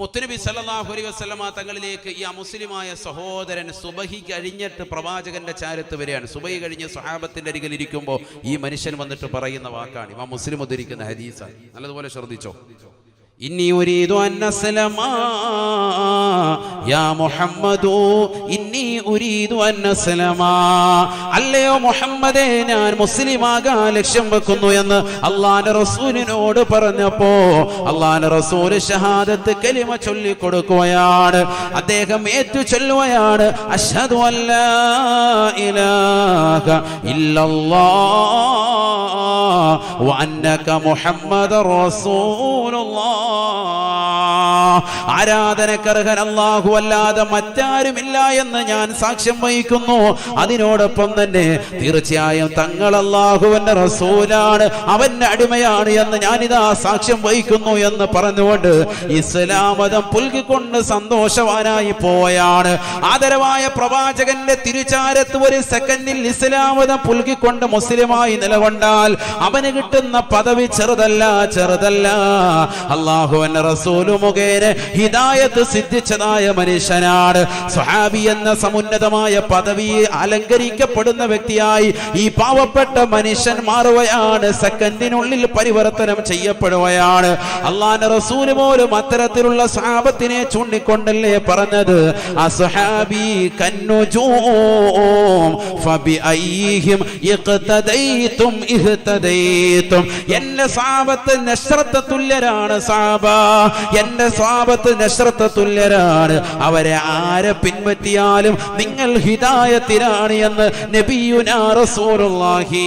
മുത്തുനബി സല്ലല്ലാഹു അലൈഹി വസല്ലമ തങ്ങളിലേക്ക് ഈ അമുസ്ലിമായ സഹോദരൻ സുബഹി കഴിഞ്ഞിട്ട് പ്രവാചകന്റെ ചാരത്ത് വരികയാണ്. സുബഹി കഴിഞ്ഞ് സ്വഹാബത്തിന്റെ അരികിൽ ഇരിക്കുമ്പോൾ ഈ മനുഷ്യൻ വന്നിട്ട് പറയുന്ന വാക്കാണ്. ഇവ മുസ്ലിം ഉദ്ധരിക്കുന്ന ഹദീസാണ്. നല്ലതുപോലെ ശ്രദ്ധിച്ചോ? ഇനി അൻ യാ ഉരീദു അല്ലയോ മുഹമ്മദേ ഞാൻ മുസ്ലിമാകാൻ ലക്ഷ്യം വെക്കുന്നു എന്ന് അള്ളാന്റെ റസൂലിനോട് പറഞ്ഞപ്പോ അള്ളാന്റെ റസൂൽ ഷഹാദത്ത് കലിമ ചൊല്ലി കൊടുക്കുകയാണ് അദ്ദേഹം ഏറ്റു ചൊല്ലുകയാണ് അഷ്ഹദു അല്ലാ ഇലാഹ ഇല്ലല്ലാഹ് വഅന്നക മുഹമ്മദർ റസൂലുള്ളാഹ്. ആരാധനക്കർഹൻ അല്ലാഹു അല്ലാതെ മറ്റാരുമില്ല എന്ന് ഞാൻ സാക്ഷ്യം വഹിക്കുന്നു. അതിനോടൊപ്പം തന്നെ തീർച്ചയായും തങ്ങൾ അല്ലാഹുവിന്റെ റസൂലാണ് അവന്റെ അടിമയാണ് എന്ന് ഞാനിതാ സാക്ഷ്യം വഹിക്കുന്നു എന്ന് പറഞ്ഞുകൊണ്ട് ഇസ്ലാം മതം പുൽകിക്കൊണ്ട് സന്തോഷവാനായി പോയാണ്. ആദരവായ പ്രവാചകന്റെ തിരുചാരത്ത് ഒരു സെക്കൻഡിൽ ഇസ്ലാം മതം പുൽകിക്കൊണ്ട് മുസ്ലിമായി നിലകൊണ്ടാൽ അവന് കിട്ടുന്ന പദവി ചെറുതല്ല ചെറുതല്ല. അള്ളാഹുവിന്റെ റസൂലു മുഖേന ഹിദായത്ത് സിദ്ധിച്ചതായ മനുഷ്യനാണ്. സ്വഹാബി എന്ന സമുന്നതമായ പദവി അലങ്കരിക്കപ്പെടുന്ന വ്യക്തിയായി ഈ പാവപ്പെട്ട മനുഷ്യൻ മാറുകയാണ്. സെക്കൻഡിനുള്ളിൽ പരിവർത്തനം ചെയ്യപ്പെടുകയാണ്. അള്ളാന്റെ റസൂൽ പോലും അത്തരത്തിലുള്ള സാപത്തിനെ ചൂണ്ടിക്കൊണ്ടല്ലേ പറഞ്ഞത്? അസ്ഹാബി കന്നുജൂം ഫബിഅയ്യിഹിം ഇഖ്തദൈതും ഇഹ്തദൈതും എന്റെ സാപത്ത് നശ്രത്ത തുല്യരാണ് സാബ. എന്റെ സാപത്ത് നശ്രത്ത തുല്യരാണ്. അവരെ ആരെ പിൻപറ്റിയാലും നിങ്ങൾ ഹിതായത്തിലാണ് എന്ന് നബിയുനാ റസൂലുള്ളാഹി.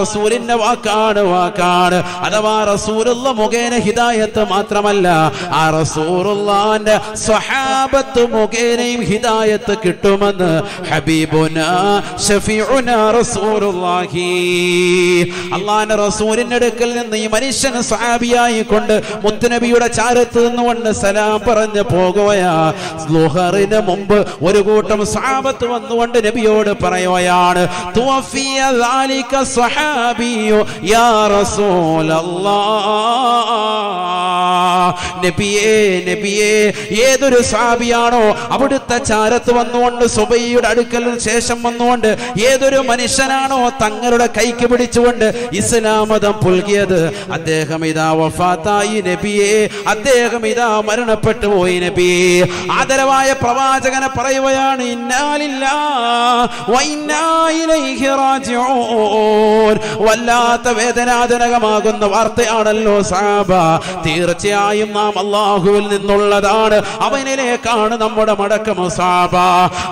റസൂലിന്റെ വാക്കാണ് വാക്കാണ്. അഥവാ റസൂലുള്ള മുഖേന ഹിതായത്ത് മാത്രമല്ല ആ റസൂറുള്ളാന്റെ സ്വഹാബത്ത് മുഖേനയും ഹിതായത്ത് കിട്ടുമെന്ന് ഹബീബുന ഷഫീഉന റസൂലുള്ളാഹി. അള്ളാന്റെ റസൂലിന്റെ അടുക്കൽ നിന്ന് ഈ മനുഷ്യൻ സാബിയായി കൊണ്ട് മുത്തുനബിയുടെ ചാരത്ത് നിന്നുകൊണ്ട് സലാം പറഞ്ഞു പോകുകയാ. മുമ്പ് ഒരു കൂട്ടം സാപത്ത് വന്നുകൊണ്ട് നബിയോട് പറയുകയാണ് സഹാബിയോ യാ റസൂലല്ലാ. നബിയേ നബിയേ ഏതൊരു സാബിയാണോ അവിടുത്തെ ചാരത്ത് വന്നുകൊണ്ട് സുബൈയുടെ അടുക്കൽ ശേഷം വന്നുകൊണ്ട് ഏതൊരു മനുഷ്യനാണോ തങ്ങളുടെ കൈക്ക് പിടിച്ചുകൊണ്ട് ഇസ്ലാമതം പുൽകിയത്. അദ്ദേഹം ഇതാ വഫാത്തായി നബിയേ. അദ്ദേഹം ഇതാ മരണപ്പെട്ടു പോയി നബിയേ. ആദരവായ പ്രവാചകനെ പറയുകയാണ് വല്ലാത്ത വേദനാജനകമാകുന്ന വാർത്തയാണല്ലോ സാബ തീർച്ചയായും നാം അള്ളാഹുവിൽ നിന്നുള്ളതാണ്. അവനിലേക്കാണ് നമ്മുടെ മടക്കം സാബ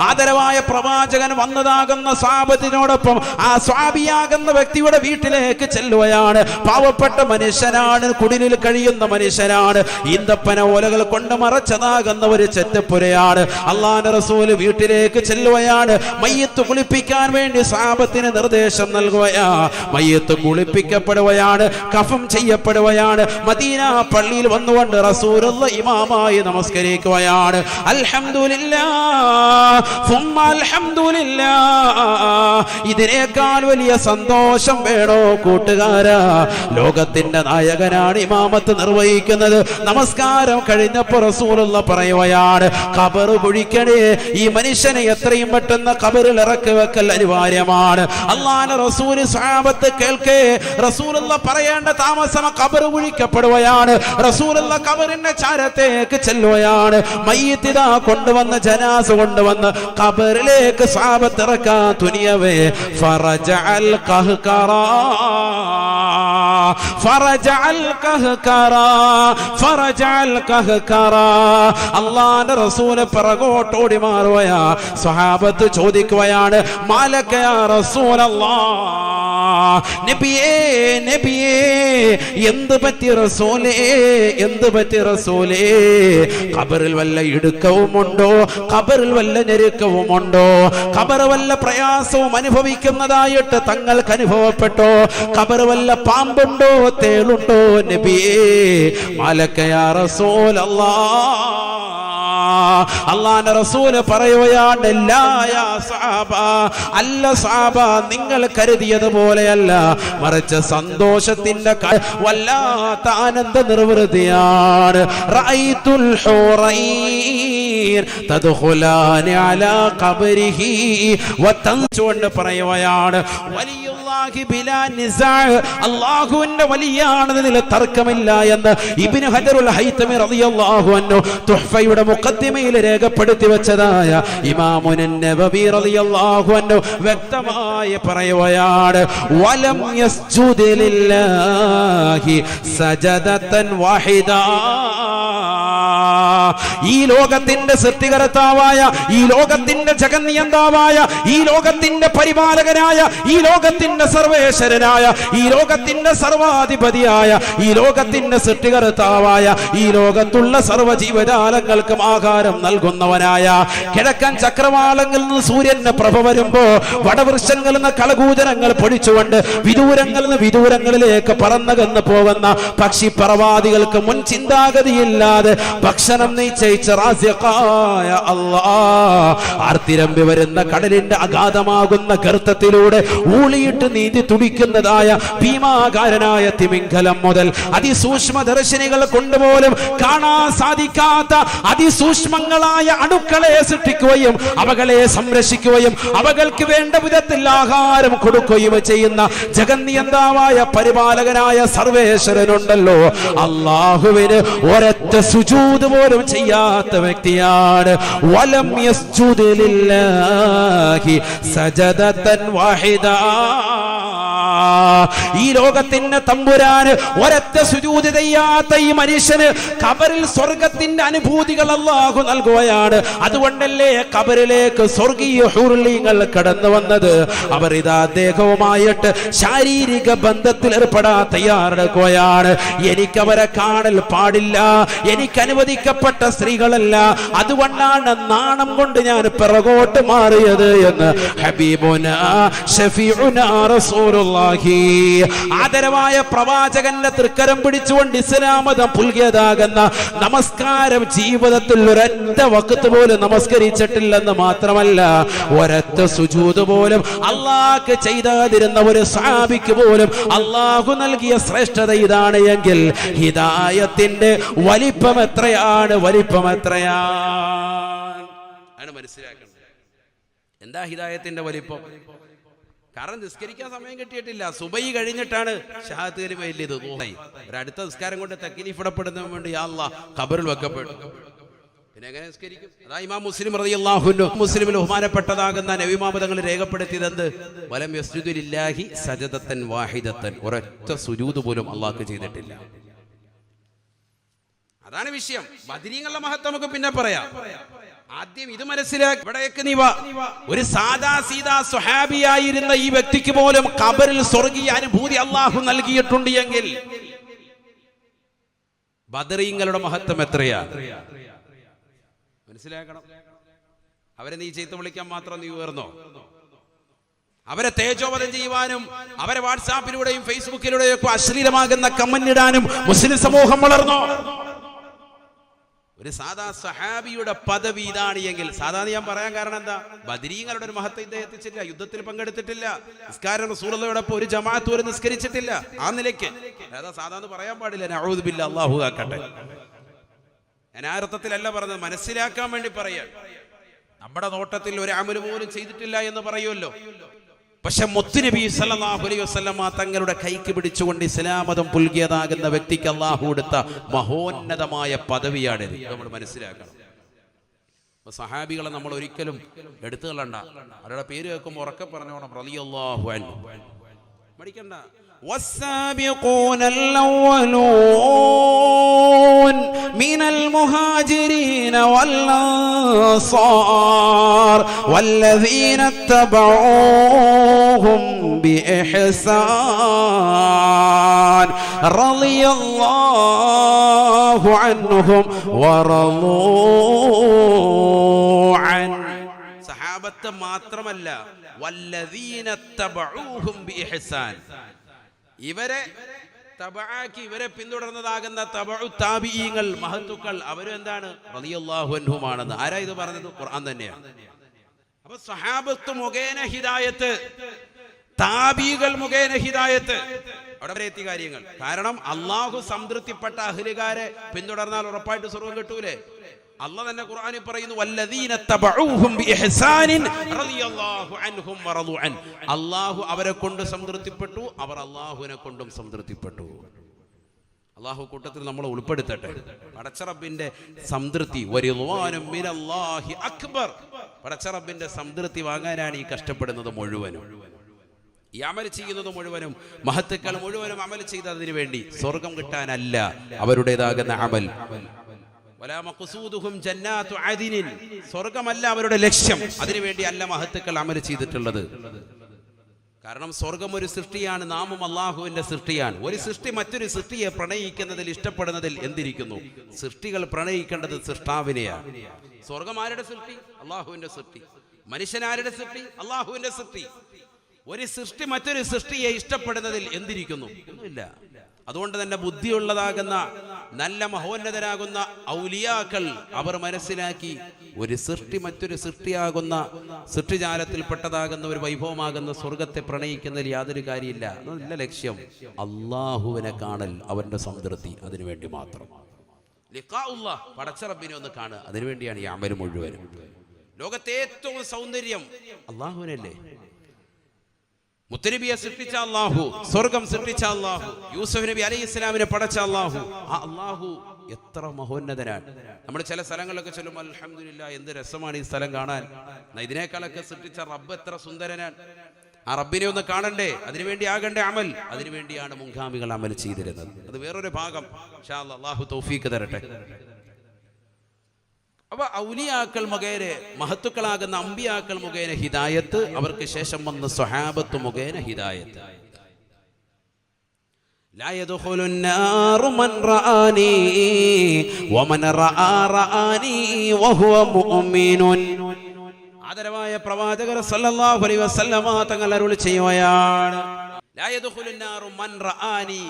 ആദരവായ പ്രവാചകൻ വന്നതാകുന്ന സാപത്തിനോടൊപ്പം ആ സ്വാബിയാകുന്ന വ്യക്തിയുടെ വീട്ടിലേക്ക് ചെല്ലുകയാണ്. പാവപ്പെട്ട മനുഷ്യനാണ് കുടിലിൽ കഴിയുന്ന മനുഷ്യനാണ്. ഈന്തപ്പന ഓലകൾ കൊണ്ട് മറച്ചതാകുന്ന ഒരു ചെറ്റപ്പുരയാണ്. അള്ളാന്റെ റസൂൽ വീട്ടിലേക്ക് ചെല്ലുകയാണ്. മയ്യത്ത് കുളിപ്പിക്കാൻ വേണ്ടി സാപത്തിന് നിർദ്ദേശം നൽകുകയാ. മയ്യത്ത് കുളിപ്പിക്കപ്പെടുകയാണ് കഫം ചെയ്യപ്പെടുകയാണ്. മദീന പള്ളിയിൽ വന്നുകൊണ്ട് റസൂലുള്ള ഇമാമായി നമസ്കരിക്കുകയാണ്. ഇതിനേക്കാൾ വലിയ സന്തോഷം വേണോ കൂട്ടുകാരാ? ലോകത്തിന്റെ നായകനാണ് ഇമാമത്ത് നിർവഹിക്കുന്നത്. നമസ്കാരം കഴിഞ്ഞപ്പോ റസൂലുള്ള പറയുകയാണ് കബർ കുഴിക്കണേ ഈ മനുഷ്യനെ എത്രയും പെട്ടെന്ന് കബറിൽ ഇറക്കി വെക്കൽ അനിവാര്യമാണ്. അള്ളാന റസൂൽ സാപത്ത് കേൾക്കേ റസൂലുള്ള പറയേണ്ട താമസം കബർ കുഴിക്കപ്പെടുകയാണ് റസൂലുള്ള കബറിന്റെ ചാരത്തേക്ക് ചെല്ലുകയാണ്. മയ്യത്തിത കൊണ്ടുവന്ന ജനാസ് കൊണ്ടുവന്ന് കബറിലേക്ക് സാപത്തിറക്കാ തുനിയവേ. ഫറജ അൽ കഹ്കറ. ഫറജ അൽ കഹ്കറ. ഫറജ അൽ കഹ്കറ. അള്ളാന്റെ റസൂൽ പിറകോട്ടോടി മാറുകയാ. സ്വഹാബത്ത് ചോദിക്കുകയാണ് മാലക്കയാ റസൂലല്ലാ. നബിയേ നബിയേ എന്ത് പറ്റി റസൂലേ എന്ത് പറ്റി റസൂലേ? ഖബറിൽ വല്ല ഇടുക്കവുമുണ്ടോ? ഖബറിൽ വല്ല ഞെരുക്കവുമുണ്ടോ? ഖബർ വല്ല പ്രയാസവും അനുഭവിക്കുന്നതായിട്ട് തങ്ങൾക്ക് അനുഭവപ്പെട്ടോ? ഖബർ വല്ല പാമ്പുണ്ടോ തേളുണ്ടോ? നബിയേ മാലക്കയാ റസൂലല്ലാ. അള്ളാന്റെ റസൂൽ പറയുകയാണ് "ലാ യാ സഹാബ അല്ല സാബ നിങ്ങൾ കരുതിയതുപോലെയല്ല. മറിച്ച് സന്തോഷത്തിന്റെ വല്ലാത്ത ആനന്ദ നിർവൃതിയാണ്. തദ്ഖുലാനി അലാ ഖബരിഹി. പറയുകയാണ് വലിയുള്ളാഹി അല്ലാഹുവിന്റെ വലിയാണെന്നതിൽ തർക്കമില്ല എന്ന് ഇബ്നു ഹജറുൽ ഹൈതമി റളിയല്ലാഹു അൻഹു തുഹ്ഫയുടെ മുഖദ്ദിമയിൽ രേഖപ്പെടുത്തി വെച്ചതായ ഇമാമുൻ നബവി റളിയല്ലാഹു അൻഹു വ്യക്തമായി പറയുകയാണ് വലം യസ്ജുദ് ലില്ലാഹി സജദതൻ വാഹിദാ. ഈ ലോകത്തിന്റെ സൃഷ്ടികർത്താവായ ഈ ലോകത്തിന്റെ ജഗന്നിയന്താവായ ഈ ലോകത്തിന്റെ പരിപാലകനായ ഈ ലോകത്തിന്റെ സർവേശ്വരനായ ഈ ലോകത്തിന്റെ സർവാധിപതിയായ ഈ ലോകത്തിന്റെ സൃഷ്ടികർത്താവായ ഈ ലോകത്തുള്ള സർവ ജീവജാലങ്ങൾക്കും ആഹാരം നൽകുന്നവനായ. കിഴക്കൻ ചക്രവാളങ്ങളിൽ നിന്ന് സൂര്യന്റെ പ്രഭ വരുമ്പോ വടവൃക്ഷങ്ങളിൽ നിന്ന് കളകൂചനങ്ങൾ പൊടിച്ചുകൊണ്ട് വിദൂരങ്ങളിൽ നിന്ന് വിദൂരങ്ങളിലേക്ക് പറന്നകന്ന് പോകുന്ന പക്ഷി പറവാദികൾക്ക് മുൻ ചിന്താഗതിയില്ലാതെ ഭക്ഷണം നിശ്ചയിച്ച റാസിഖായ അല്ലാഹ്. ആർത്തിരമ്പി വരുന്ന കടലിന്റെ അഗാധമാകുന്ന ഗർത്തത്തിലൂടെ ഊളിയിട്ട് നീതി തുടിക്കുന്നതായ ഭീമാകാരനായ തിമിംഗലം മുതൽ അതിസൂക്ഷ്മ ദർശനികൾ കൊണ്ടുപോലും കാണാൻ സാധിക്കാത്ത അതിസൂക്ഷ്മങ്ങളായ അണുക്കളെ സൃഷ്ടിക്കുകയും അവകളെ സംരക്ഷിക്കുകയും അവകൾക്ക് വേണ്ട വിധത്തിൽ ആഹാരം കൊടുക്കുകയും ചെയ്യുന്ന ജഗന്നിയന്താവായ പരിപാലകനായ സർവേശ്വരനുണ്ടല്ലോ. അള്ളാഹുവിന് ഒരൊറ്റ സുജൂത് പോലും ചെയ്യാത്ത വ്യക്തിയാണ്. വലം സജദതൻ വാഹിദാ. ഈ ലോകത്തിന്റെ തമ്പുരാന് ഒരൊറ്റ സുജൂതി ചെയ്യാത്ത ഈ മനുഷ്യന് കബറിൽ സ്വർഗത്തിന്റെ അനുഭൂതികൾ അള്ളാഹു നൽകുകയാണ്. അതുകൊണ്ടല്ലേ കബറിലേക്ക് സ്വർഗീയ ഹുർലിങ്ങൾ കടന്നു വന്നത്? അവർ ഇതാ അദ്ദേഹവുമായിട്ട് ശാരീരിക ബന്ധത്തിൽ ഏർപ്പെടാൻ തയ്യാറെടുക്കുകയാണ്. എനിക്ക് അവരെ കാണൽ പാടില്ല. എനിക്ക് അനുവദിക്കപ്പെട്ട സ്ത്രീകളല്ല. അതുകൊണ്ടാണ് നാണം കൊണ്ട് ഞാൻ പിറകോട്ട് മാറിയത് എന്ന്. ഹബീബുന ഷഫീഉന റസൂലുള്ളാഹി ആദരവായ പ്രവാചകന്റെ തൃക്കരം പിടിച്ചുകൊണ്ട് ഇസ്ലാമതം പുൽകിയതാകുന്ന നമസ്കാരം ജീവിതത്തിൽ ഒരൊറ്റ വക്കത്ത് പോലും നമസ്കരിച്ചിട്ടില്ലെന്ന് മാത്രമല്ല ഒരൊറ്റ സുജൂത് പോലും അള്ളാഹ് ചെയ്താതിരുന്ന ഒരു സാബിക്ക് പോലും അള്ളാഹു നൽകിയ ശ്രേഷ്ഠത ഇതാണ് എങ്കിൽ ഹിതായത്തിന്റെ വലിപ്പം എത്രയാണ്? വലിപ്പം എത്രയാണ്? മനസ്സിലാക്കേണ്ടത്. എന്താ ഹിതായത്തിന്റെ വലിപ്പം? കാരണം നിസ്കരിക്കാൻ സമയം കിട്ടിയിട്ടില്ല. സുബൈ കഴിഞ്ഞിട്ടാണ് ഷഹാത്ത് കലിമ വലിയത് തോന്നായി ഒരു അടുത്ത നിസ്കാരം കൊണ്ട് തെക്കിലിഫിടപ്പെടുന്നതിന് വേണ്ടി അല്ലാ ഖബറിൽ വെക്കപ്പെടും പിന്നെ എങ്ങനെ നിസ്കരിക്കും? അതാ ഇമാം മുസ്ലിം റളിയല്ലാഹുവിന്റെ മുസ്ലിമിൽ ബഹുമാനപ്പെട്ടതാകുന്ന നവിമാമതങ്ങൾ രേഖപ്പെടുത്തിയത് എന്ത് വലം യസ്ജുദുലില്ലാഹി സജദത്തൻ വാഹിദത്തൻ. ഒരൊറ്റ സുജൂദ് പോലും അള്ളാഹ്ക്ക് ചെയ്തിട്ടില്ല. അതാണ് വിഷയം. ബദരീങ്ങളുടെ മഹത്വം നമുക്ക് പിന്നെ പറയാം. ആദ്യം ഇത് മനസ്സിലാക്കി. ഇവിടേക്ക് നീ വാ. ഒരു സാദാ സീതാ സുഹാബിയായിരുന്ന ഈ വ്യക്തിക്ക് പോലും കബറിൽ സ്വർഗീയ അനുഭൂതി അള്ളാഹു നൽകിയിട്ടുണ്ട് എങ്കിൽ ബദരീങ്ങളുടെ മഹത്വം എത്രയാ? മനസ്സിലാക്കണം. അവരെ നീ ചെയ്ത്ത് വിളിക്കാൻ മാത്രം നീ ഉയർന്നോ? അവരെ തേജോവധം ചെയ്യുവാനും അവരെ വാട്സാപ്പിലൂടെയും ഫേസ്ബുക്കിലൂടെയും ഒക്കെ അശ്ലീലമാകുന്ന കമന്റ് ഇടാനും മുസ്ലിം സമൂഹം വളർന്നോ? ഒരു സാധാ സഹാബിയുടെ പദവി ഇതാണ് എങ്കിൽ സാധാരണ ഞാൻ പറയാൻ കാരണം എന്താ? ബദരീങ്ങളുടെ ഒരു മഹത്വം ഇദ്ദേഹം എത്തിച്ചില്ല യുദ്ധത്തിൽ പങ്കെടുത്തിട്ടില്ല നിസ്കാരം റസൂലുള്ളയോടൊപ്പം ഒരു ജമാഅത്ത് പോലും നിസ്കരിച്ചിട്ടില്ല. ആ നിലയ്ക്ക്. അതാ എന്ന് പറയാൻ പാടില്ല നഅൂദുബില്ല അള്ളാഹു ആക്കട്ടെ. ഞാൻ ആ അർത്ഥത്തിലല്ല പറഞ്ഞത് മനസ്സിലാക്കാൻ വേണ്ടി പറയാൻ നമ്മുടെ നോട്ടത്തിൽ ഒരു അമൽ പോലും ചെയ്തിട്ടില്ല എന്ന് പറയുമല്ലോ. പക്ഷെ മുത്തുനബി സല്ലല്ലാഹു അലൈഹി വസല്ലമ തങ്ങളുടെ കൈക്ക് പിടിച്ചുകൊണ്ട് ഇസ്ലാമതം പുൽകിയതാകുന്ന വ്യക്തിക്ക് അള്ളാഹു കൊടുത്ത മഹോന്നതമായ പദവിയാണ് നമ്മൾ മനസ്സിലാക്കണം. സഹാബികളെ നമ്മൾ ഒരിക്കലും എടുത്തു കളണ്ട അവരുടെ പേര് കേൾക്കുമ്പോൾ ഉറക്കെ പറഞ്ഞോണം. റളിയല്ലാഹു അൻഹു. മടിക്കണ്ട. والسابقون الأولون من المهاجرين والأنصار والذين اتبعوهم بإحسان رضي الله عنهم ورضوا عنه സഹാബത്ത് മാത്രമല്ല വല്ലദീന തബഊഹും ബിഇഹ്സാൻ ഇവരെ തബാക്കി ഇവരെ പിന്തുടർന്നതാകുന്ന തബഴു താബിഈങ്ങൾ മഹത്തുക്കൾ അവരും എന്താണ്? ആരാ ഇത് പറഞ്ഞത്? ഖുർആൻ തന്നെയാണ് അപ്പൊ സഹാബത്ത് മുഖേന ഹിദായത്ത് താബീകൾ മുഖേന ഹിദായത്ത്. അവിടെ വരെ എത്തിയ കാര്യങ്ങൾ. കാരണം അള്ളാഹു സംതൃപ്തിപ്പെട്ട അഹ്ലുകാരെ പിന്തുടർന്നാൽ ഉറപ്പായിട്ട് സ്വർഗം കിട്ടൂലേ? അല്ല തന്നെ ഖുർആനിൽ പറയുന്നു വല്ലദീന തബഊഹും ബിഇഹ്സാനിൻ റളിയല്ലാഹു അൻഹും വറളു അൻ അള്ളാഹു അവരെ കൊണ്ട് സംതൃപ്തിപ്പെട്ടു അവർ അള്ളാഹുവിനെ കൊണ്ടും സംതൃപ്തിപ്പെട്ടു. അള്ളാഹു കൂട്ടത്തിൽ നമ്മളെ ഉൾപ്പെടുത്തട്ടെ. പടച്ചറബിന്റെ സംതൃപ്തി അക്ബർ. പടച്ചറബിന്റെ സംതൃപ്തി വാങ്ങാനാണ് ഈ കഷ്ടപ്പെടുന്നത് മുഴുവനും. ഈ അമൽ ചെയ്യുന്നത് മുഴുവനും മഹത്തുക്കൾ മുഴുവനും അമൽ ചെയ്തതിനു വേണ്ടി സ്വർഗം കിട്ടാനല്ല അവരുടേതാകുന്ന അമൽ. സ്വർഗമല്ല അവരുടെ ലക്ഷ്യം. അതിനുവേണ്ടി അല്ല മഹത്തുക്കൾ അമൽ ചെയ്തിട്ടുള്ളത്. കാരണം സ്വർഗം ഒരു സൃഷ്ടിയാണ് നാമും അള്ളാഹുവിന്റെ സൃഷ്ടിയാണ്. ഒരു സൃഷ്ടി മറ്റൊരു സൃഷ്ടിയെ പ്രണയിക്കുന്നതിൽ ഇഷ്ടപ്പെടുന്നതിൽ എന്തിരിക്കുന്നു? സൃഷ്ടികൾ പ്രണയിക്കേണ്ടത് സൃഷ്ടാവിനെയാണ്. സ്വർഗം ആരുടെ സൃഷ്ടി? അള്ളാഹുവിന്റെ സൃഷ്ടി. മനുഷ്യനാരുടെ സൃഷ്ടി? അള്ളാഹുവിന്റെ സൃഷ്ടി. ഒരു സൃഷ്ടി മറ്റൊരു സൃഷ്ടിയെ ഇഷ്ടപ്പെടുന്നതിൽ എന്തിരിക്കുന്നു? ഒന്നുമില്ല. അതുകൊണ്ട് തന്നെ ബുദ്ധിയുള്ളതാകുന്ന നല്ല മഹോന്നതരാകുന്ന ഔലിയാക്കൾ അവർ മനസ്സിലാക്കി ഒരു സൃഷ്ടി മറ്റൊരു സൃഷ്ടിയാകുന്ന സൃഷ്ടിജാലത്തിൽപ്പെട്ടതാകുന്ന ഒരു വൈഭവമാകുന്ന സ്വർഗത്തെ പ്രണയിക്കുന്നതിൽ യാതൊരു കാര്യമില്ല. അതല്ല ലക്ഷ്യം. അള്ളാഹുവിനെ കാണൽ അവന്റെ സംതൃപ്തി. അതിനുവേണ്ടി മാത്രം. പടച്ചറബിനെ ഒന്ന് കാണുക. അതിനുവേണ്ടിയാണ് ഈ അമര് മുഴുവനും. ലോകത്തെ ഏറ്റവും സൗന്ദര്യം അള്ളാഹുവിനല്ലേ മുത്തനബിയെ സൃഷ്ടിച്ച അള്ളാഹു സ്വർഗം സൃഷ്ടിച്ച അള്ളാഹു യൂസഫ് നബി അലൈഹി ഇസ്ലാമിനെ പടച്ച അള്ളാഹു ആ അള്ളാഹു എത്ര മഹോന്നതനാണ്. നമ്മൾ ചില സ്ഥലങ്ങളിലൊക്കെ ചൊല്ലുമ്പോൾ അലഹമില്ല എന്ത് രസമാണ് ഈ സ്ഥലം കാണാൻ. ഇതിനേക്കാളൊക്കെ സൃഷ്ടിച്ച റബ്ബ് എത്ര സുന്ദരനാണ്. ആ റബ്ബിനെ ഒന്ന് കാണണ്ടേ? അതിനുവേണ്ടി ആകണ്ടേ അമൽ. അതിനുവേണ്ടിയാണ് മുൻഗാമികൾ അമൽ ചെയ്തിരുന്നത്. അത് വേറൊരു ഭാഗം. അള്ളാഹു തൗഫീക്ക് തരട്ടെ. അപ്പൊ ഔലിയാക്കൾ മുഖേന മഹത്തുക്കളാകുന്ന അമ്പിയാക്കൾ മുഖേന ഹിദായത്ത് അവർക്ക് ശേഷം വന്ന സ്വഹാബത്ത് മുഖേന ഹിദായത്ത് لا يدخل النار من رآني ومن رأى رآني وهو مؤمن ആദരവായ പ്രവാചകർ സല്ലല്ലാഹു അലൈഹി വസല്ലമ തങ്ങൾ അരുളി ചെയ്യുകയാണ് ലാ യദ്ഖുലുൻ നാറു മൻ റആനി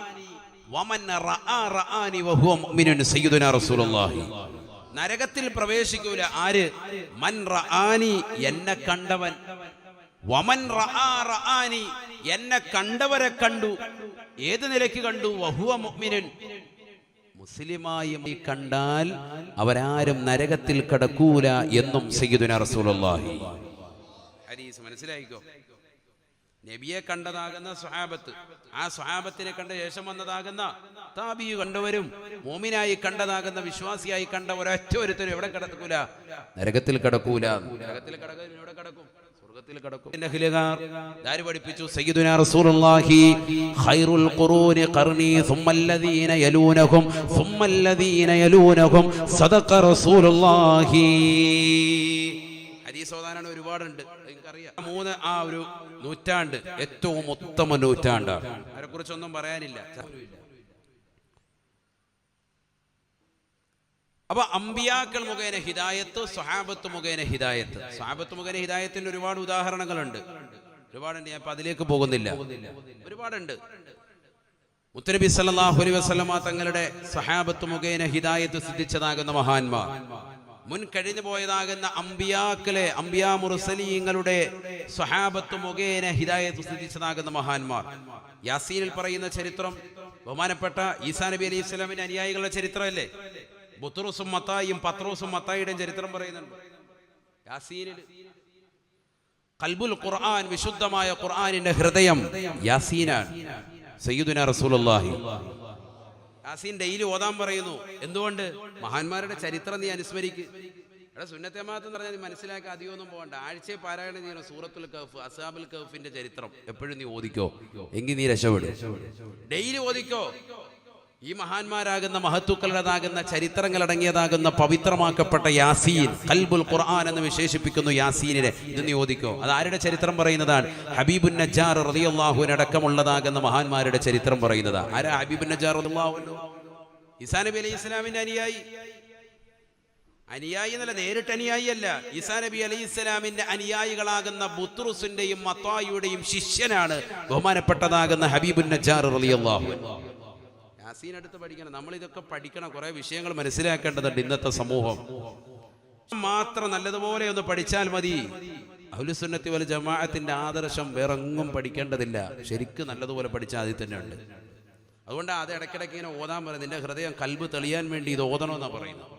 വമൻ റആ റആനി വഹുവ മുഅ്മിനുൻ സയ്യിദുനാ റസൂലുള്ളാഹി നരകത്തിൽ പ്രവേശിക്കൂല. ആര്? മൻ റആനി എന്നെ കണ്ടവൻ. വമൻ റആ റആനി എന്നെ കണ്ടവരെ കണ്ടു. ഏത് നിലയ്ക്ക് കണ്ടു? വഹുവ മുഅ്മിനൻ. മുസ്ലിമായി കണ്ടാൽ അവരാരും നരകത്തിൽ കടക്കൂല എന്നും സയ്യിദുന റസൂലുള്ളാഹി. ഹദീസ് മനസ്സിലായിക്കോ? നബിയെ കണ്ടതാകുന്ന സ്വഹാബത്ത്. ആ സ്വഹാബത്തിനെ കണ്ട ശേഷം വന്നതാകുന്ന താബി കണ്ടവരും മോമിനായി കണ്ടതാകുന്ന വിശ്വാസിയായി കണ്ട ഒരൊറ്റ ഒരുത്തരും എവിടെ കിടക്കൂല? നരകത്തിൽ കിടക്കൂല. നരകത്തിൽ കിടക്കും എവിടെ കിടക്കും? പഠിപ്പിച്ചു? ഖൈറുൽ ഖുറൂനി യലൂനഹും യലൂനഹും സദഖ റസൂലുള്ളാഹി. ഹദീസ് ഓതാനാണ് ഒരുപാടുണ്ട്. മൂന്ന് ആ ഒരു നൂറ്റാണ്ട് ഏറ്റവും ഉത്തമ നൂറ്റാണ്ടാണ്. അതിനെ കുറിച്ചൊന്നും പറയാനില്ല. അപ്പൊ അമ്പിയാക്കൾ മുഖേന ഹിദായത്ത് സ്വഹാബത്ത് മുഖേന ഹിദായത്ത്. സ്വഹാബത്ത് മുഖേന ഹിദായത്തിന്റെ ഒരുപാട് ഉദാഹരണങ്ങളുണ്ട്. ഒരുപാടുണ്ട് ഞാൻ അതിലേക്ക് പോകുന്നില്ല. ഒരുപാടുണ്ട്. മുത്തനബി സല്ലല്ലാഹു അലൈഹി വസല്ലമ തങ്ങളുടെ സഹാബത്ത് മുഖേന ഹിദായത്ത് സിദ്ധിച്ചതാകുന്ന മഹാന്മാർ. മുൻ കഴിഞ്ഞു പോയതാകുന്ന അമ്പിയാക്കലെ അമ്പിയാ മുറുസലീങ്ങളുടെ സ്വഹാബത്ത് മുഖേന ഹിദായത്ത് സ്ഥിതിച്ചതാകുന്ന മഹാന്മാർ. യാസീനിൽ പറയുന്ന ചരിത്രം ബഹുമാനപ്പെട്ട ഈസാ നബി അലൈഹി സ്വലാമിന്റെ അനുയായികളുടെ ചരിത്രമല്ലേ? ബുത്തുറുസും മത്തായും പത്രോസും മത്തായിയുടെയും ചരിത്രം പറയുന്നുണ്ട്. യാസീനിൽ കൽബുൽ ഖുർആൻ വിശുദ്ധമായ ഖുർആനിന്റെ ഹൃദയം യാസീനാണ്. സയ്യിദുന റസൂലുള്ളാഹി. യാസീൻ ഡെയിലി ഓതാൻ പറയുന്നു. എന്തുകൊണ്ട്? മഹാന്മാരുടെ ചരിത്രം നീ അനുസ്മരിക്ക്. ഇവിടെ സുന്നത്തമാത്ത് എന്ന് പറഞ്ഞാൽ മനസ്സിലാക്കി അധികമൊന്നും പോകണ്ട. ആഴ്ചയെ പാരായണം ചെയ്യണം സൂറത്തുൽ കഫ് അസാബുൽ കഫിന്റെ ചരിത്രം എപ്പോഴും നീ ഓദിക്കോ എങ്കിൽ നീ രക്ഷപ്പെടും. ഡെയിലി ഓദിക്കോ ഈ മഹാന്മാരാകുന്ന മഹത്വക്കളുടേതാകുന്ന ചരിത്രങ്ങളടങ്ങിയതാകുന്ന പവിത്രമാക്കപ്പെട്ട യാസീൻ കൽബുൽ ഖുർആൻ എന്ന് വിശേഷിപ്പിക്കുന്നു യാസീനിനെ. ഇത് നിയോദിക്കോ അത് ആരുടെ ചരിത്രം പറയുന്നതാണ്? ഹബീബുൻ നജാർ റളിയല്ലാഹുവിനടക്കമുള്ളതാകുന്ന മഹാന്മാരുടെ ചരിത്രം പറയുന്നതാ. ആരാ ഹബീബുൻ നജാർ? ഈസാ നബി അലൈഹി ഇസ്ലാമിന്റെ അനുയായി. അനുയായി എന്നല്ല നേരിട്ട് അനുയായി അല്ല. ഈസാ നബി അലൈഹി ഇസ്ലാമിന്റെ അനുയായികളാകുന്ന ബുത്രുസിന്റെയും മത്തായിയുടെയും ശിഷ്യനാണ് ബഹുമാനപ്പെട്ടതാകുന്ന ഹബീബുൻ നജാർ റളിയല്ലാഹു യാസീൻ പഠിക്കണം. നമ്മൾ ഇതൊക്കെ പഠിക്കണം. കുറെ വിഷയങ്ങൾ മനസ്സിലാക്കേണ്ടതുണ്ട് ഇന്നത്തെ സമൂഹം. മാത്രം നല്ലതുപോലെ ഒന്ന് പഠിച്ചാൽ മതി. അഹുലുസുന്നത്തി വല ജമാഅത്തിന്റെ ആദർശം വേറെങ്ങും പഠിക്കേണ്ടതില്ല. ശരിക്കും നല്ലതുപോലെ പഠിച്ചാൽ അതിൽ തന്നെ ഉണ്ട് അതുകൊണ്ട് അത് ഇടയ്ക്കിടയ്ക്ക് ഇങ്ങനെ ഓതാൻ പറയുന്നത് നിന്റെ ഹൃദയം കൽബ് തെളിയാൻ വേണ്ടി ഇത് ഓതണമെന്നാണ് പറയുന്നത്.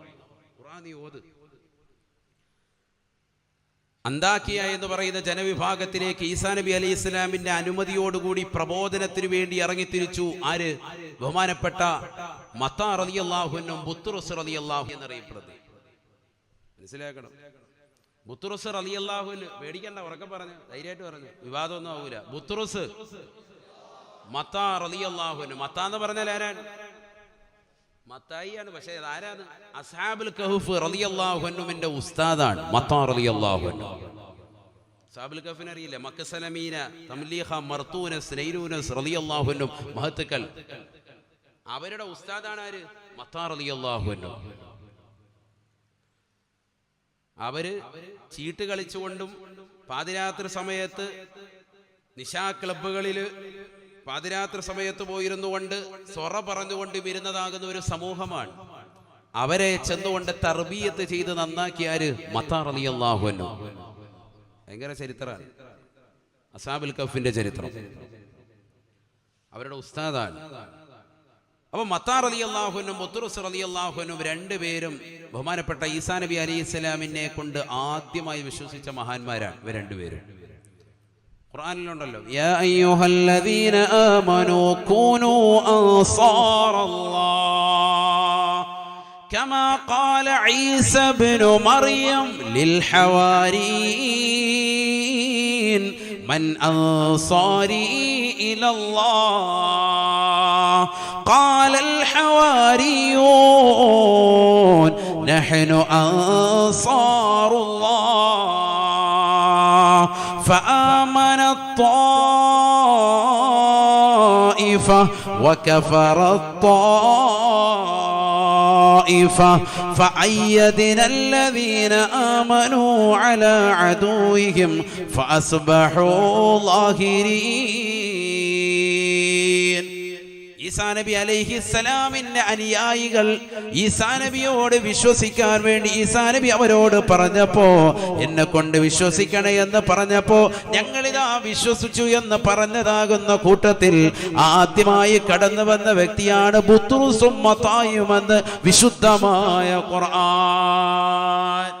അന്താക്കിയ എന്ന് പറയുന്ന ജനവിഭാഗത്തിലേക്ക് ഈസാ നബി അലി ഇസ്ലാമിന്റെ അനുമതിയോടുകൂടി പ്രബോധനത്തിന് വേണ്ടി ഇറങ്ങിത്തിരിച്ചു. ആര്? ബഹുമാനപ്പെട്ട മത്താ റലി അള്ളാഹുനും ബുത്തുറുസ് റലി അള്ളാഹു എന്നറിയപ്പെടുന്നത്. മനസ്സിലാക്കണം? ബുത്തുറുസ് റലി അള്ളാഹുന് പേടിക്കണ്ട ഉറക്കെ പറഞ്ഞു ധൈര്യമായിട്ട് പറഞ്ഞു വിവാദമൊന്നും ആവൂല. ബുത്തുറുസ് മത്താ അള്ളാഹുന് മത്ത എന്ന് പറഞ്ഞാൽ ആരാണ്? മത്തായിയാണ് പക്ഷേ ആരാണ്? അസ്ഹാബുൽ കഹഫ് റളിയല്ലാഹുവിന്റെ ഉസ്താദാണ് മത്താ റളിയല്ലാഹു സാബുൽ കഹഫിനെ അറിയില്ല? മക്കസലമീന തംലീഹ മർത്തൂനസ് നൈരൂനസ് റളിയല്ലാഹുവിനും മഹത്തുക്കൾ. അവരുടെ ഉസ്താദാണ് ആര്? മത്താർ അലി അള്ളാഹു അവർ ചീട്ട് കളിച്ചുകൊണ്ടും പാതിരാത്രി സമയത്ത് നിശാ ക്ലബുകളിൽ പാതിരാത്രി സമയത്ത് പോയിരുന്നു കൊണ്ട് സൊറ പറഞ്ഞുകൊണ്ട് ഇരുന്നതാകുന്ന ഒരു സമൂഹമാണ്. അവരെ ചെന്നുകൊണ്ട് തർബീയത്ത് ചെയ്ത് നന്നാക്കിയാര് മത്താർ അലി അള്ളാഹു ഭയങ്കര ചരിത്രമാണ്. അസാബുൽ കഫിന്റെ ചരിത്രം. അവരുടെ ഉസ്താദാണ്. അപ്പൊ മത്താർ അലി അള്ളാഹുനും മുത്തുറുസ് അലി അള്ളാഹുനും രണ്ടുപേരും ബഹുമാനപ്പെട്ട ഈസാ നബി അലി ഇസ്ലാമിനെ കൊണ്ട് ആദ്യമായി വിശ്വസിച്ച മഹാന്മാരാണ് ഇവർ രണ്ടുപേരും ഖുർആനിലുണ്ടല്ലോ യാ അയ്യുഹല്ലദീന ആമനൂ കൂനൂ അൻസാറല്ലാഹ് كما قال عيسى ابن مريم للحواريين من أنصاري إلى الله قال الحواريون نحن أنصار الله. فآمن الطائفة وكفر الطائفة. فأيدنا الذين آمنوا على عدوهم فأصبحوا ظاهرين. ഈസാ നബി അലൈഹിസ്സലാമിന്റെ അനുയായികൾ ഈസാ നബിയോട് വിശ്വസിക്കാൻ വേണ്ടി ഈസാ നബി അവരോട് പറഞ്ഞപ്പോ എന്നെ കൊണ്ട് വിശ്വസിക്കണേ എന്ന് പറഞ്ഞപ്പോ ഞങ്ങളിതാ വിശ്വസിച്ചു എന്ന് പറഞ്ഞതാകുന്ന കൂട്ടത്തിൽ ആദ്യമായി കടന്നു വന്ന വ്യക്തിയാണ് ബുത്തുറുസും മത്തായുമെന്ന് വിശുദ്ധമായ ഖുർആൻ.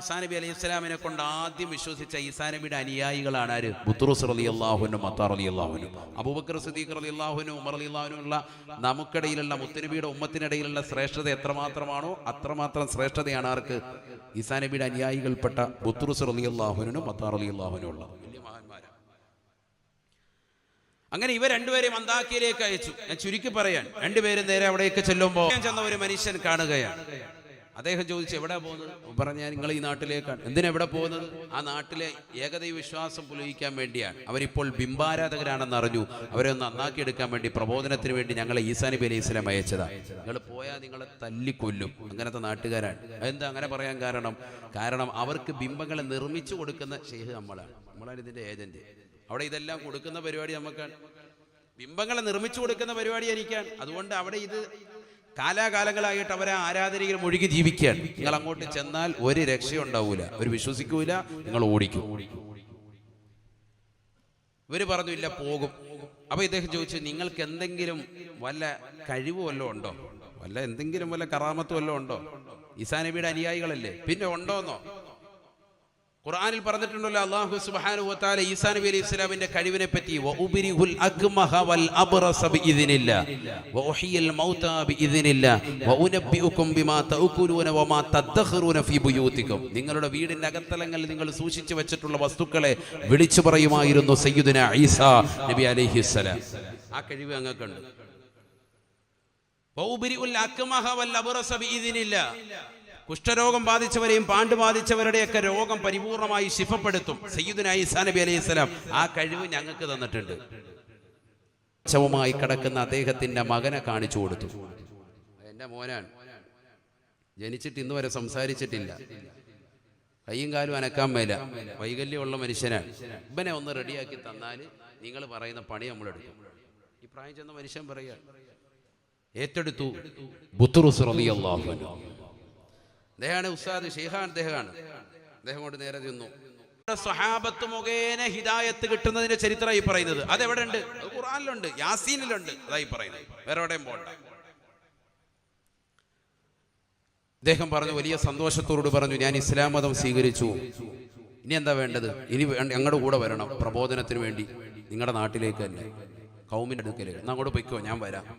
ഈസാ നബി അലൈഹി സ്വലാമിനെ കൊണ്ട് ആദ്യം വിശ്വസിച്ച ഈസാ നബിയുടെ അനുയായികളാണ് ആര്? ബുത്തുറുസ് അലി അള്ളാഹുനും മത്താർ അലി അള്ളാഹുനും അബൂബക്കർ സദീഖർ അലി അള്ളാഹുനും ഉമർ അലി അള്ളാഹുനുള്ള നമുക്കിടയിലുള്ള മുത്തനബിയുടെ ഉമ്മത്തിനിടയിലുള്ള ശ്രേഷ്ഠത എത്രമാത്രമാണോ അത്രമാത്രം ശ്രേഷ്ഠതയാണ് ആർക്ക്? ഈസാ നബിയുടെ അനുയായികൾപ്പെട്ട ബുത്തുറുസ് അലി അള്ളാഹുനും മത്താർ അലി അള്ളാഹുനും ഉള്ള വലിയ മഹാന്മാരാണ്. അങ്ങനെ ഇവ രണ്ടുപേരെയും അന്താക്കിയിലേക്ക് അയച്ചു. ഞാൻ ചുരുക്കി പറയാൻ രണ്ടുപേരും നേരെ അവിടേക്ക് ചെല്ലുമ്പോൾ ചെന്ന ഒരു മനുഷ്യൻ കാണുകയാണ്. അദ്ദേഹം ചോദിച്ചു എവിടെ പോകുന്നത്? പറഞ്ഞ നിങ്ങൾ ഈ നാട്ടിലേക്കാണ്. എന്തിനാ എവിടെ പോകുന്നത്? ആ നാട്ടിലെ ഏകദൈവ വിശ്വാസം പുലയിക്കാൻ വേണ്ടിയാണ്. അവരിപ്പോൾ ബിംബാരാധകരാണെന്ന് അറിഞ്ഞു. അവരെ ഒന്ന് നന്നാക്കി എടുക്കാൻ വേണ്ടി പ്രബോധനത്തിന് വേണ്ടി ഞങ്ങളെ ഈസാനി നബി അലൈഹി സ്വലാം നിങ്ങൾ പോയാൽ നിങ്ങളെ തല്ലിക്കൊല്ലും. അങ്ങനത്തെ നാട്ടുകാരാണ്. എന്താ അങ്ങനെ പറയാൻ കാരണം? കാരണം അവർക്ക് ബിംബങ്ങളെ നിർമ്മിച്ചു കൊടുക്കുന്ന ഷെയ്ഖ് നമ്മളാണ്. നമ്മളാണ് ഇതിന്റെ ഏജന്റ്. അവിടെ ഇതെല്ലാം കൊടുക്കുന്ന പരിപാടി നമുക്കാണ്. ബിംബങ്ങളെ നിർമ്മിച്ചു കൊടുക്കുന്ന പരിപാടി എനിക്കാണ്. അതുകൊണ്ട് അവിടെ ഇത് കാലാകാലങ്ങളായിട്ട് അവരെ ആരാധനയിൽ മുഴുകി ജീവിക്കുകയാണ്. നിങ്ങൾ അങ്ങോട്ട് ചെന്നാൽ ഒരു രക്ഷയുണ്ടാവൂല. അവർ വിശ്വസിക്കൂല നിങ്ങൾ ഓടിക്കും. ഇവർ പറഞ്ഞു ഇല്ല പോകും. അപ്പൊ ഇദ്ദേഹം ചോദിച്ചു നിങ്ങൾക്ക് എന്തെങ്കിലും വല്ല കഴിവ് വല്ലതും ഉണ്ടോ? വല്ല എന്തെങ്കിലും വല്ല കറാമത്ത് വല്ലതും ഉണ്ടോ? ഈസാ നബിയുടെ അനുയായികളല്ലേ. പിന്നെ ഉണ്ടോന്നോ? ഖുർആനിൽ പറഞ്ഞിട്ടുണ്ടല്ലോ അല്ലാഹു സുബ്ഹാനഹു വ തആല ഈസാ നബി അലൈഹി ഇസ്ലാമിന്റെ കഴിവിനെ പറ്റി നിങ്ങളുടെ വീടിന്റെ അകത്തളങ്ങളിൽ നിങ്ങൾ സൂക്ഷിച്ചു വെച്ചിട്ടുള്ള വസ്തുക്കളെ വിളിച്ചു പറയുമായിരുന്നു സയ്യിദുന ഈസാ നബി അലൈഹി സലാം ആ കഴിവ് അങ്ങക്കുണ്ട്. കുഷ്ഠരോഗം ബാധിച്ചവരെയും പാണ്ട് ബാധിച്ചവരുടെയൊക്കെ രോഗം പരിപൂർണമായി ശിഫപ്പെടുത്തും. സയ്യിദുന ഈസാ നബി അലൈഹി സ്വലാം ആ കഴിവ് ഞങ്ങൾക്ക് തന്നിട്ടുണ്ട്. ശവമായി കിടക്കുന്ന അദ്ദേഹത്തിന്റെ മകനെ കാണിച്ചു കൊടുത്തു. എന്റെ മോനാണ്. ജനിച്ചിട്ട് ഇന്ന് വരെ സംസാരിച്ചിട്ടില്ല. കയ്യും കാലും അനക്കാൻ മേല. വൈകല്യമുള്ള മനുഷ്യനാണ്. ഇവനെ ഒന്ന് റെഡിയാക്കി തന്നാൽ നിങ്ങൾ പറയുന്ന പണി നമ്മളെടുക്കും. ഈ പ്രായം ചെന്ന മനുഷ്യൻ പറയുക ഏറ്റെടുത്തു ബുത്തുറുസ് റളിയല്ലാഹു അദ്ദേഹമാണ് ഉസ്താദ് ഷെയ്ഖാൻ അദ്ദേഹമാണ്. അദ്ദേഹം കൊണ്ട് നേരെ ചെന്നു സ്വഹാബത്ത് മുഖേന ഹിദായത്ത് കിട്ടുന്നതിന്റെ ചരിത്രമായി പറയുന്നത്. അതെവിടെ ഉണ്ട് ഖുറാനിലുണ്ട് യാസീനിലുണ്ട്. അതായി പറയുന്നത്. വേറെ എവിടെയും പോണ്ട. അദ്ദേഹം പറഞ്ഞു വലിയ സന്തോഷത്തോട് പറഞ്ഞു ഞാൻ ഇസ്ലാം മതം സ്വീകരിച്ചു. ഇനി എന്താ വേണ്ടത്? ഇനി ഞങ്ങളുടെ കൂടെ വരണം. പ്രബോധനത്തിന് വേണ്ടി. നിങ്ങളുടെ നാട്ടിലേക്ക് തന്നെ. കൗമിന്റെ അടുക്കലേക്ക്. അങ്ങോട്ട് പൊയ്ക്കോ ഞാൻ വരാം.